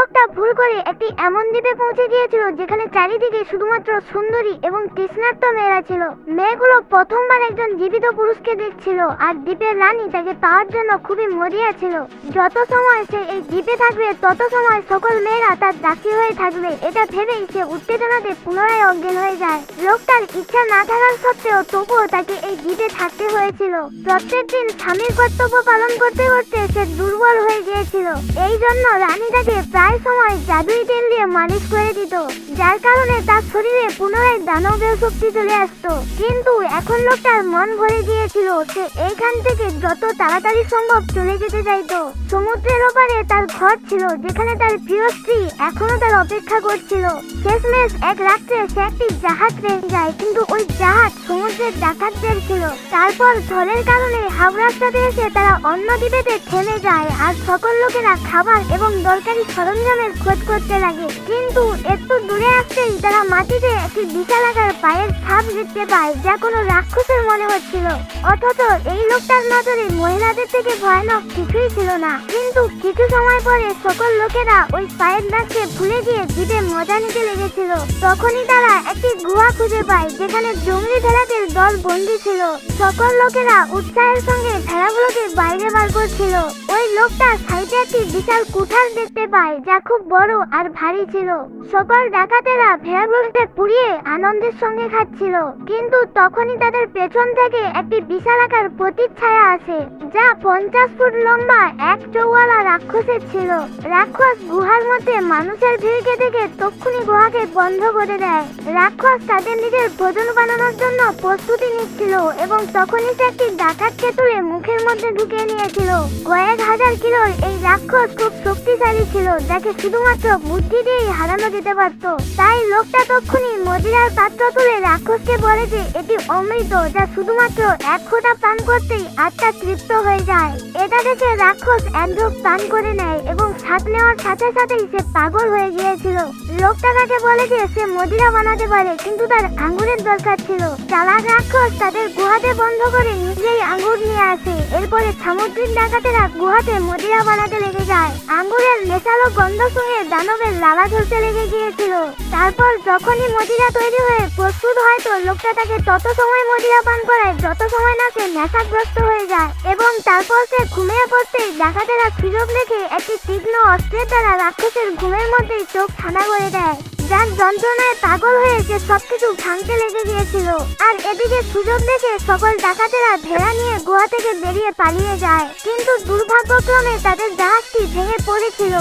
লোকটা ভুল করে একটি এমন দ্বীপে পৌঁছে গিয়েছিল যেখানে চারিদিকে শুধুমাত্র সুন্দরী এবং তৃষ্ণার্ত মেয়েরা ছিল। মেয়েগুলো প্রথমবার একজন জীবিত পুরুষকে দেখছিল আর দ্বীপের রানী তাকে পাওয়ার জন্য খুবই মরিয়া ছিল। যত সময় সে এই দ্বীপে থাকবে, তত সময় সকল মেয়েরা তার দাসী হয়ে থাকবে। এটা ভেবেই সে উত্তেজনাতে পুনরায় অজ্ঞান হয়ে যায়। লোকটার ইচ্ছা না থাকার সত্ত্বেও তবুও তাকে এই দ্বীপে থাকতে হয়েছিল। প্রত্যেক দিন স্বামীর কর্তব্য পালন করতে করতে সে দুর্বল হয়ে গিয়েছিল। এই জন্য রানী তাকে প্রায় সময় জাদুই তেল দিয়ে মালিশ করে দিত, যার কারণে তার শরীরে পুনরায় দানবের শক্তি চলে আসতো। কিন্তু এখন লোকটার মন ভরে গিয়েছিল সে এইখান থেকে যত তাড়াতাড়ি সম্ভব চলে যেতে চাইতো। সমুদ্রের ওপারে তার ঘর ছিল, যেখানে তার প্রিয় স্ত্রী এখনও তার অপেক্ষা করছিল। শেষমেশ এক রাত্রে সে একটি জাহাজ রেখে যায়, কিন্তু ওই জাহাজ সমুদ্রের ডাকাতদের ছিল। তারপর ঝড়ের কারণে হাওড়ার সাথে এসে তারা অন্য দ্বীপেতে থেমে যায়, আর সকল লোকেরা খাবার এবং দরকারি সরঞ্জামের খোঁজ করতে লাগে। কিন্তু একটু দূরে আসতেই তারা মাটিতে একটি বিশাল আকার পায়ের ছাপ দেখতে পায় যা কোনো রাক্ষসের মনে হচ্ছিল। অথচ এই লোকটার নজরে মহিলাদের থেকে ভয়ানক কিছুই ছিল না। কিন্তু কিছু সময় পরে সকল লোকেরা ওই পায়ের দাগকে ভুলে গিয়ে দ্বীপে মজা নিতে লেগেছিল। তখনই তারা একটি গুহা খুঁজে পায়, যেখানে জঙ্গলি ভেড়াদের দল বন্দী ছিল। সকল লোকেরা উৎসাহের সঙ্গে ভেড়াগুলোকে বাইরে বার করছিল। ওই লোকটা সাইডে একটি বিশাল কুঠার দেখতে পায় যা খুব বড় আর ভারী ছিল। সকল ডাকাতেরা ভেড়াগুলোকে পুড়িয়ে আনন্দের সঙ্গে খাচ্ছিল। কিন্তু তখনই তাদের পেছন থেকে একটি বিশাল আকার প্রতিচ্ছায়া আসে, যা পঞ্চাশ ফুট লম্বা এক চৌওয়ালা রাক্ষসের ছিল। রাক্ষস গুহার মধ্যে মানুষের ভিড়কে দেখে তক্ষুনি গুহাকে বন্ধ করে দেয়। রাক্ষস তাদের নিজের ভোজন বানানোর জন্য প্রস্তুতি নিচ্ছিল এবং তখনই সে একটি ডাকাতকে তুলে মুখের মধ্যে ঢুকিয়ে নিয়েছিল। কয়েক হাজার কিলোর এই রাক্ষস খুব শক্তিশালী ছিল, যাকে শুধুমাত্র বুদ্ধি দিয়েই হারানো যেতে পারত। তাই লোকটা তক্ষুনি মদিরার পাত্র তুলে রাক্ষসকে বলে যে, এটি অমৃত, যা শুধুমাত্র এক ফোঁটা পান করতেই আত্মা তৃপ্ত হয়ে যায় এটা দেখে রাক্ষস এক পান করে নেয় এবং স্বাদ নেওয়ার সাথে সাথেই সে পাগল হয়ে গিয়েছিল। লোকটা তাকে বলে যে সে মদিরা বানাতে পারে, কিন্তু তার আঙ্গুরের দরকার ছিল। চালাক রাক্ষস তাদের গুহাতে বন্ধ করে নিজেই আঙ্গুর নিয়ে আসে। এরপরে সামুদ্রিক ডাকাতেরা গুহাতে মদিরা বানাতে লেগে যায়। আঙ্গুরের নেশালো গন্ধ শুনে দানবের লালা ঝরতে লেগে গিয়েছিল। তারপর যখনই মদিরা তৈরি হয়ে প্রস্তুত হয় তো লোকটা তাকে তত সময় মদিরা পান করায় যত সময় না সে নেশাগ্রস্ত হয়ে যায় এবং তারপর সে ঘুমিয়ে পড়তেই ডাকাতেরা সুযোগ দেখে একটি তীক্ষ্ণ অস্ত্রের দ্বারা রাক্ষসের ঘুমের মধ্যে চোখ ঠান্ডা করে দেয়, যার যন্ত্রণায় পাগল হয়ে সে সবকিছু ভাঙতে লেগে গিয়েছিল। আর এদিকে সুযোগ দেখে সকল ডাকাতেরা ভেড়া নিয়ে গুহা থেকে বেরিয়ে পালিয়ে যায়, কিন্তু দুর্ভাগ্যক্রমে তাদের জাহাজটি ভেঙে পড়েছিল।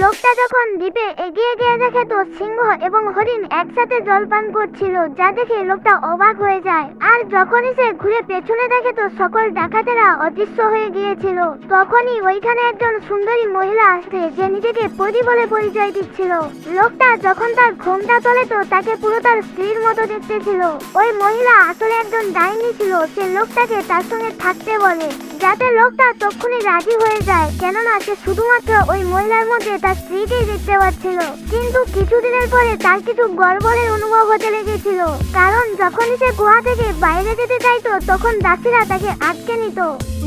লোকটা যখন দ্বীপে এগিয়ে গিয়ে দেখে তো সিংহ এবং হরিণ একসাথে জলপান করছিল, যা দেখে লোকটা অবাক হয়ে যায়। আর যখনই সে ঘুরে পেছনে দেখে তো সকল ডাকাতেরা অদৃশ্য হয়ে গিয়েছিল। তখনই ওইখানে একজন সুন্দরী মহিলা আসে যে নিজেকে পরি বলে পরিচয় দিচ্ছিল। লোকটা যখন তার ঘোমটা তোলে তো তাকে পুরো তার স্ত্রীর মতো দেখতে ছিল ওই মহিলা আসলে একজন ডাইনি ছিল সে লোকটাকে তার সঙ্গে থাকতে বলে। যাতে লোকটা তক্ষুনি রাজি হয়ে যায়, কেননা সে শুধুমাত্র ওই মহিলার মধ্যে তার স্ত্রীকেই দেখতে পাচ্ছিল। কিন্তু কিছুদিনের পরে তার কিছু গড়বড়ের অনুভব হতে লেগেছিল। কারণ যখনই সে গুহা থেকে বাইরে যেতে চাইতো, তখন দাসীরা তাকে আটকে নিত।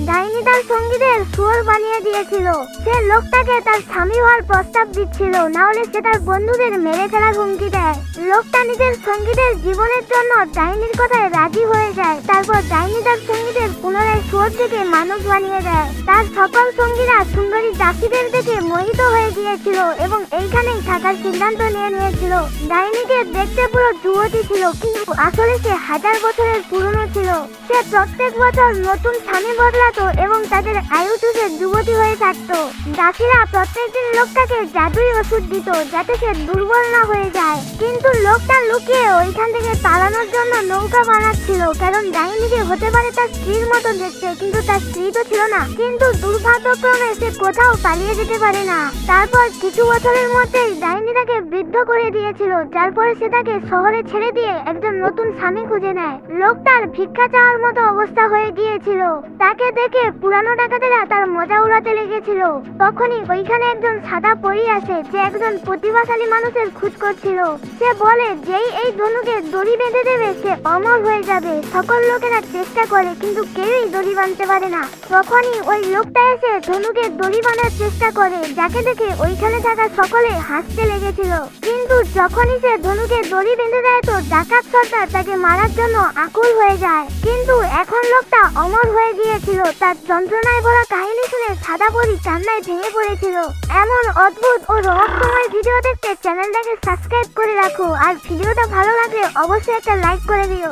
ডাইনি তার সঙ্গীদের সুর বানিয়ে দিয়েছিল। সে লোকটাকে তার স্বামী হওয়ার প্রস্তাব দিচ্ছিল, না হলে সে তার বন্ধুদের মেরে ফেলার হুমকি দেয়। লোকটা নিজের সঙ্গীদের জীবনের জন্য ডাইনির কথায় রাজি হয়ে যায়। তারপর ডাইনি তার সঙ্গীদের পুনরায় সুর থেকে মানুষ বানিয়ে দেয়। তার সকল সঙ্গীরা সুন্দরী চাষিদের দেখে মোহিত হয়ে গিয়েছিল এবং এইখানেই থাকার সিদ্ধান্ত নিয়ে নিয়েছিল। ডাইনিকে দেখতে পুরো যুবতী ছিল। কিন্তু আসলে সে হাজার বছরের পুরনো ছিল। সে প্রত্যেক বছর নতুন স্বামী বদলাতো এবং তাদের আয়ু চুষে যুবতী হয়ে থাকতো। দাসীরা প্রত্যেকদিন লোকটাকে জাদুই ওষুধ দিত যাতে সে দুর্বল না হয়ে যায়। কিন্তু লোকটা লুকিয়ে ওইখান থেকে পালানোর জন্য নৌকা বানাচ্ছিল। কারণ ডাইনিকে হতে পারে তার স্ত্রীর মতো দেখতে, কিন্তু তার স্ত্রী তো ছিল না। কিন্তু দুর্ভাগ্যক্রমে সে কোথাও পালিয়ে যেতে পারে না। তারপর কিছু বছরের মধ্যেই ডাইনি তাকে বৃদ্ধ করে দিয়েছিল, যার পরে সে তাকে শহরে ছেড়ে দিয়ে একজন নতুন স্বামী খুঁজে নেয়। লোকটার ভিক্ষা চাওয়ার মতো অবস্থা হয়ে গিয়েছিল। তাকে দেখে পুরানো ডাকাতেরা তার মজা উড়াতে লেগেছিল। তখনই ওইখানে একজন সাদা পরি আসে যে একজন প্রতিভাশালী মানুষের খুঁজ করছিল। সে বলে, যেই এই ধনুকে দড়ি বেঁধে দেবে, সে অমর হয়ে যাবে। সকল লোকেরা চেষ্টা করে, কিন্তু কেউই দড়ি বাঁধতে পারে না। তখনই ওই লোকটা এসে ধনুকে দড়ি বানার চেষ্টা করে, যাকে দেখে ওইখানে থাকা সকলে হাসতে লেগেছিল। কিন্তু যখনই সে ধনুকে দড়ি বেঁধে দেয় তো ডাকাত সর্দার তাকে মারার জন্য আকুল হয়ে যায়। কিন্তু এখন লোকটা অমর হয়ে গিয়েছিল। তার যন্ত্রণায় ভরা কাহিনী শুনে সাদা পরি কান্নায় ভেঙে পড়েছিল। এমন অদ্ভুত ও রহস্যময় ভিডিও দেখতে চ্যানেলটাকে সাবস্ক্রাইব করে রাখো। আর ভিডিওটা ভালো লাগলে অবশ্যই একটা লাইক করে দিও।